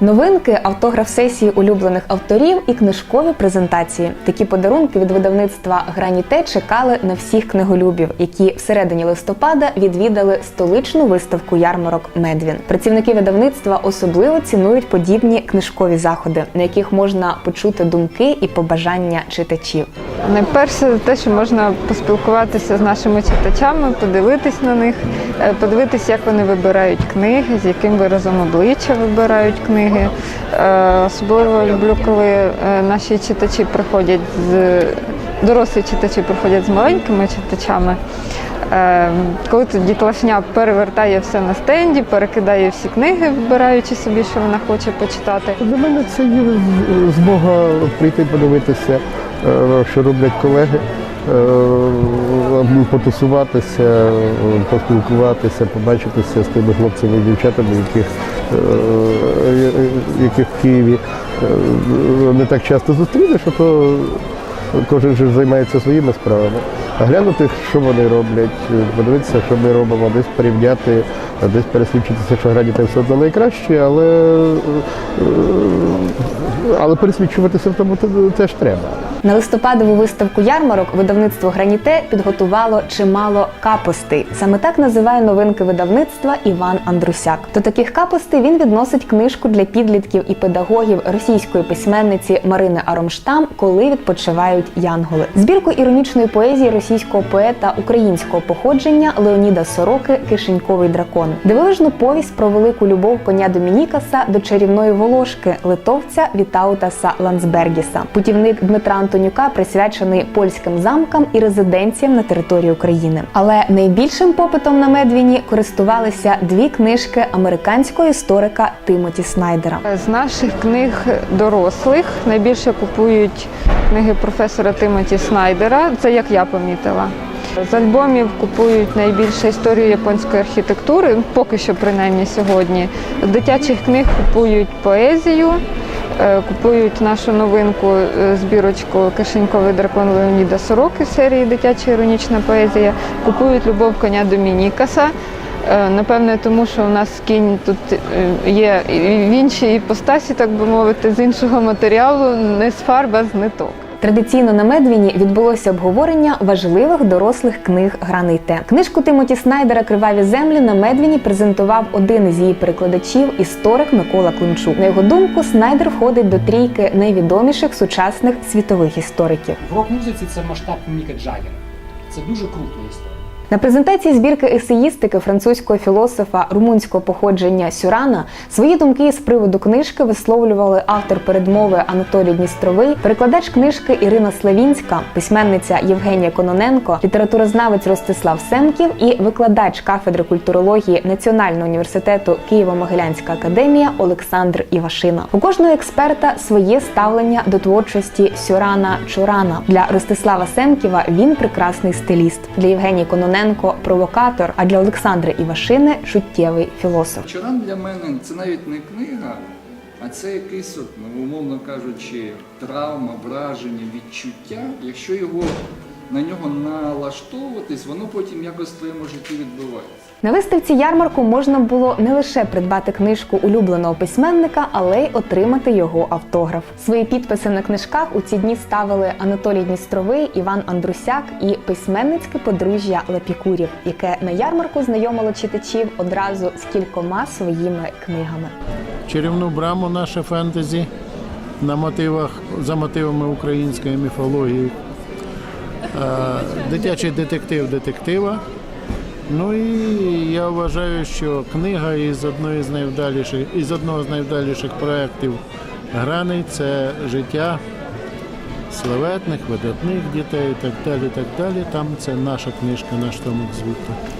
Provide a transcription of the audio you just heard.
Новинки, автограф сесії улюблених авторів і книжкові презентації. Такі подарунки від видавництва Граніте чекали на всіх книголюбів, які всередині листопада відвідали столичну виставку ярмарок Медвін. Працівники видавництва особливо цінують подібні книжкові заходи, на яких можна почути думки і побажання читачів. Найперше, те, що можна поспілкуватися з нашими читачами, подивитись на них, е, подивитись, як вони вибирають книги, з яким виразом обличчя вибирають книги. Е, Особливо люблю, коли е, наші читачі приходять з дорослі читачі приходять з маленькими читачами. Е, Коли тут дітлашня перевертає все на стенді, перекидає всі книги, вибираючи собі, що вона хоче почитати. Для мене це є змога прийти подивитися, що роблять колеги, потусуватися, е, поспілкуватися, побачитися з тими хлопцями і дівчатами, яких, е, яких в Києві е, не так часто зустрінеш, а то кожен же займається своїми справами. А глянути, що вони роблять, подивитися, що ми робимо, десь порівняти, десь пересвідчитися, що граніте все одно найкраще, але, але пересвідчуватися в тому теж треба. На листопадову виставку ярмарок видавництво Граніте підготувало чимало капостей. Саме так називає новинки видавництва Іван Андрусяк. До таких капостей він відносить книжку для підлітків і педагогів російської письменниці Марини Аромштам, коли відпочивають янголи. Збірку іронічної поезії російського поета українського походження Леоніда Сороки Кишеньковий дракон, дивовижну повість про велику любов коня Домінікаса до чарівної волошки литовця Вітаутаса Ландсбергіса. Путівник Дмитра Антонюка присвячений польським замкам і резиденціям на території України. Але найбільшим попитом на Медвіні користувалися дві книжки американського історика Тимоті Снайдера. З наших книг дорослих найбільше купують книги професора Тимоті Снайдера. Це як я помітила. З альбомів купують найбільше історію японської архітектури, поки що принаймні сьогодні. З дитячих книг купують поезію, купують нашу новинку е, збірочку Кишеньковий дракон Леоніда Сороки серії Дитяча іронічна поезія. Купують любов коня Домінікаса. Е, Напевне, тому що у нас кінь тут е, є в іншій іпостасі, так би мовити, з іншого матеріалу, не з фарба, з ниток. Традиційно на Медвіні відбулося обговорення важливих дорослих книг Граните. Книжку Тимоті Снайдера Криваві землі на Медвіні презентував один із її перекладачів, історик Микола Климчук. На його думку, Снайдер входить до трійки найвідоміших сучасних світових істориків. В рок-музиці це масштаб Міка Джаггера. Це дуже крута історія. На презентації збірки есеїстики французького філософа румунського походження Сюрана свої думки з приводу книжки висловлювали автор передмови Анатолій Дністровий, перекладач книжки Ірина Славінська, письменниця Євгенія Кононенко, літературознавець Ростислав Семків і викладач кафедри культурології Національного університету Києво-Могилянська академія Олександр Івашина. У кожного експерта своє ставлення до творчості Сюрана Чурана. Для Ростислава Семківа він прекрасний стиліст. Для Євгенії Кононенко провокатор, а для Олександра Івашини чуттєвий філософ. Чоран для мене це навіть не книга, а це якийсь, ну, умовно кажучи, травма, враження, відчуття. Якщо його на нього налаштовуватись, воно потім якось в твоєму житті відбувається. На виставці ярмарку можна було не лише придбати книжку улюбленого письменника, але й отримати його автограф. Свої підписи на книжках у ці дні ставили Анатолій Дністровий, Іван Андрусяк і письменницьке подружжя Лепікурів, яке на ярмарку знайомило читачів одразу з кількома своїми книгами. чарівну браму наше фентезі на мотивах, за мотивами української міфології. Е, Дитячий детектив детектива. Ну і я вважаю, що книга із одної з найвдаліших, із одного з найвдаліших проєктів Граний це життя славетних, видатних дітей і так далі. так далі. Там це наша книжка, наш томик звідти.